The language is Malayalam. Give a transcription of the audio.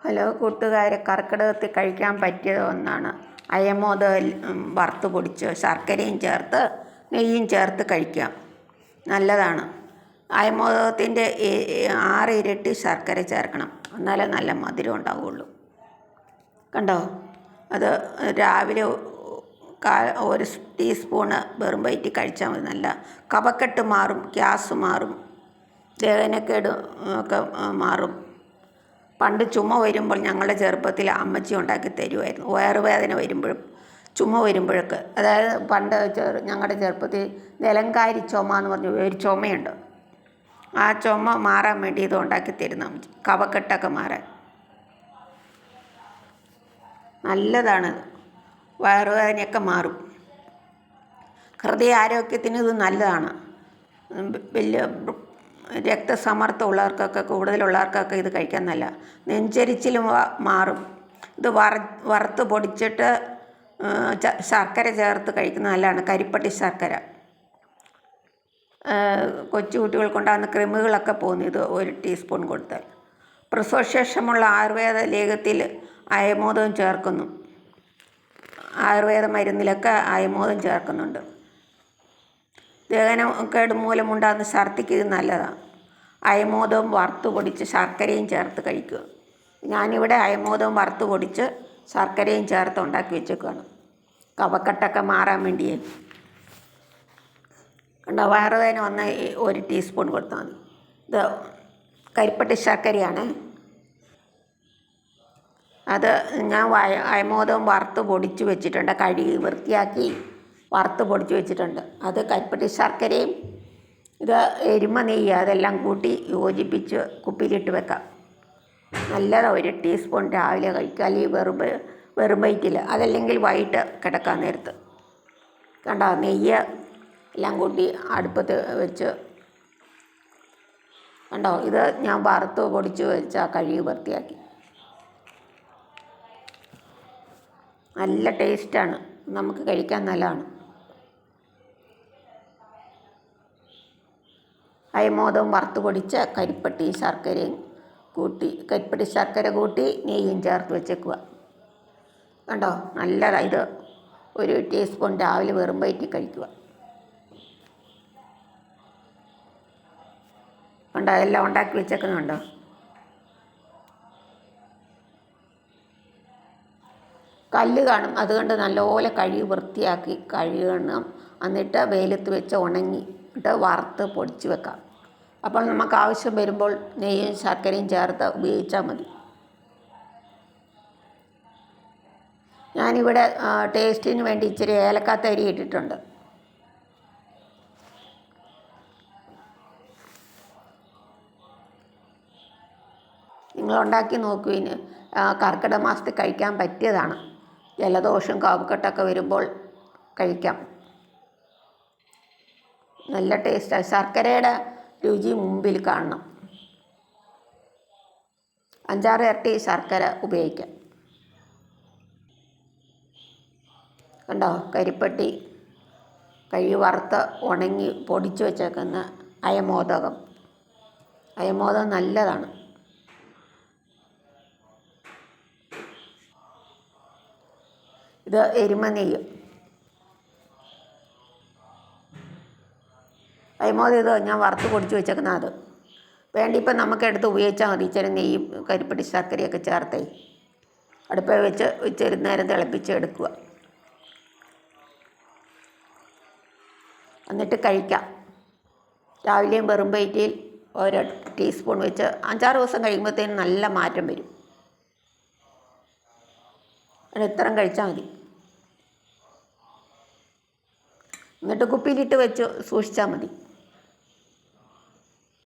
ഹലോ കൂട്ടുകാരെ കർക്കിടകത്തിൽ കഴിക്കാൻ പറ്റിയ ഒന്നാണ്. അയമോദകം വറുത്ത് പൊടിച്ച് ശർക്കരയും ചേർത്ത് നെയ്യും ചേർത്ത് കഴിക്കാം. നല്ലതാണ്. അയമോദകത്തിന്റെ ആറ് ഇരട്ടി ശർക്കര ചേർക്കണം. എന്നാലേ നല്ല മധുരം ഉണ്ടാവുള്ളൂ. കണ്ടോ? അത് രാവിലെ ഒരു ടീസ്പൂണ് വെറും വയറ്റി കഴിച്ചാൽ മതി നല്ല കഫക്കെട്ട് മാറും ഗ്യാസ് മാറും ദേഹനക്കേട് ഒക്കെ മാറും. പണ്ട് ചുമ വരുമ്പോൾ ഞങ്ങളുടെ ചെറുപ്പത്തിൽ അമ്മച്ചി ഉണ്ടാക്കി തരുമായിരുന്നു. വയറുവേദന വരുമ്പോഴും ചുമ വരുമ്പോഴൊക്കെ. അതായത് പണ്ട് ഞങ്ങളുടെ ചെറുപ്പത്തിൽ നിലങ്കാരി ചുമ എന്ന് പറഞ്ഞ ഒരു ചുമയുണ്ട്. ആ ചുമ മാറാൻ വേണ്ടി ഇത് ഉണ്ടാക്കി തരുന്ന അമ്മച്ചി. കവക്കെട്ടൊക്കെ മാറാൻ. നല്ലതാണ് വയറുവേദനയൊക്കെ മാറും. ഹൃദയ ആരോഗ്യത്തിന് ഇത് നല്ലതാണ്. വലിയ രക്തസമ്മർദ്ദം ഉള്ളവർക്കൊക്കെ കൂടുതലുള്ളവർക്കൊക്കെ ഇത് കഴിക്കാൻ നല്ല. നെഞ്ചരിച്ചിലും മാറും. ഇത് വറ വറുത്ത് പൊടിച്ചിട്ട് ശർക്കര ചേർത്ത് കഴിക്കുന്നത് നല്ലതാണ്. കരിപ്പട്ടി ശർക്കര. കൊച്ചു കുട്ടികൾക്കുണ്ടാകുന്ന ക്രിമുകളൊക്കെ പോകുന്നു ഇത് ഒരു ടീസ്പൂൺ കൊടുത്താൽ. പ്രസവശേഷമുള്ള ആയുർവേദ ലേഖത്തിൽ അയമോദം ചേർക്കുന്നു. ആയുർവേദ മരുന്നിലൊക്കെ അയമോദം ചേർക്കുന്നുണ്ട്. ദഹനക്കേട് മൂലമുണ്ടാകുന്ന ഛർദിക്ക് ഇത് നല്ലതാണ്. അയമോദവും വറുത്ത് പൊടിച്ച് ശർക്കരയും ചേർത്ത് കഴിക്കുക. ഞാനിവിടെ അയമോദവും വറുത്ത് പൊടിച്ച് ശർക്കരയും ചേർത്ത് ഉണ്ടാക്കി വെച്ചേക്കുകയാണ് കവക്കെട്ടൊക്കെ മാറാൻ വേണ്ടിയേ. കണ്ടോ വയറുവേദന വന്ന ഒരു ടീസ്പൂൺ കൊടുത്താൽ മതി. ഇത് കരിപ്പട്ടി ശർക്കരയാണ്. അത് ഞാൻ അയമോദവും വറുത്ത് പൊടിച്ച് വെച്ചിട്ടുണ്ട്. കഴുകി വൃത്തിയാക്കി വറുത്ത് പൊടിച്ച് വെച്ചിട്ടുണ്ട്. അത് കരിപ്പട്ടി ശർക്കരയും ഇത് എരുമ നെയ്യ് അതെല്ലാം കൂട്ടി യോജിപ്പിച്ച് കുപ്പിയിലിട്ട് വെക്കാം. നല്ലതാണ് ഒരു ടീസ്പൂൺ രാവിലെ കഴിക്കുക. അല്ലെങ്കിൽ വെറും വെറും വയറ്റിൽ അതല്ലെങ്കിൽ വൈകിട്ട് കിടക്കാൻ നേരത്ത്. കണ്ടോ? നെയ്യ് എല്ലാം കൂട്ടി അടുപ്പത്ത് വെച്ച്. കണ്ടോ? ഇത് ഞാൻ വറുത്ത് പൊടിച്ച് വെച്ച് ആ കഴുകി വൃത്തിയാക്കി. നല്ല ടേസ്റ്റാണ്. നമുക്ക് കഴിക്കാൻ നല്ലതാണ്. അയമോദവും വറുത്ത് പൊടിച്ച കരിപ്പട്ടി ശർക്കരയും കൂട്ടി കരിപ്പട്ടി ശർക്കര കൂട്ടി നെയ്യും ചേർത്ത് വെച്ചേക്കുക. കണ്ടോ? നല്ലതാണ് ഇത് ഒരു ടീസ്പൂൺ രാവിലെ വെറും വയറ്റി കഴിക്കുക. ഉണ്ടോ എല്ലാം ഉണ്ടാക്കി വെച്ചേക്കുന്നുണ്ടോ കല്ല് കാണും. അതുകൊണ്ട് നല്ലപോലെ കഴുകി വൃത്തിയാക്കി കഴുകണം. എന്നിട്ട് വെയിലത്ത് വെച്ച് ഉണങ്ങി. ഇട്ട് വറുത്ത് പൊടിച്ച് വെക്കാം. അപ്പോൾ നമുക്ക് ആവശ്യം വരുമ്പോൾ നെയ്യും ശർക്കരയും ചേർത്ത് ഉപയോഗിച്ചാൽ മതി. ഞാനിവിടെ ടേസ്റ്റിന് വേണ്ടി ഇച്ചിരി ഏലക്കാത്തരി ഇട്ടിട്ടുണ്ട്. നിങ്ങൾ ഉണ്ടാക്കി നോക്കുവിന് കർക്കിടക മാസത്തിൽ കഴിക്കാൻ പറ്റിയതാണ്. ജലദോഷം കാവുകെട്ടൊക്കെ വരുമ്പോൾ കഴിക്കാം. നല്ല ടേസ്റ്റാണ് ശർക്കരയുടെ രുചി മുമ്പിൽ കാണണം. അഞ്ചാറ് ഇരട്ടി ശർക്കര ഉപയോഗിക്കാം. കണ്ടോ? കരിപ്പട്ടി കഴി വറുത്ത് ഉണങ്ങി പൊടിച്ചു വെച്ചേക്കുന്ന അയമോദകം. അയമോദകം നല്ലതാണ്. ഇത് എരുമ നെയ്യ്. അയമോദം ഇത് ഞാൻ വറുത്ത് പൊടിച്ച് വെച്ചേക്കുന്ന അത്. വേണ്ടി ഇപ്പം നമുക്ക് എടുത്ത് ഉപയോഗിച്ചാൽ മതി. ഇച്ചിരി നെയ്യും കരിപ്പട്ടി ശർക്കരയൊക്കെ ചേർത്തേ. അടുപ്പിൽ വെച്ച് ഇച്ചിരി നേരം തിളപ്പിച്ച് എടുക്കുക. എന്നിട്ട് കഴിക്കാം. രാവിലെയും വെറും വയറ്റിൽ ഓരോ ടീസ്പൂൺ വെച്ച് അഞ്ചാറ് ദിവസം കഴിയുമ്പോഴത്തേനും നല്ല മാറ്റം വരും. ഇത്രയും കഴിച്ചാൽ മതി. എന്നിട്ട് കുപ്പിയിലിട്ട് വെച്ച് സൂക്ഷിച്ചാൽ മതി.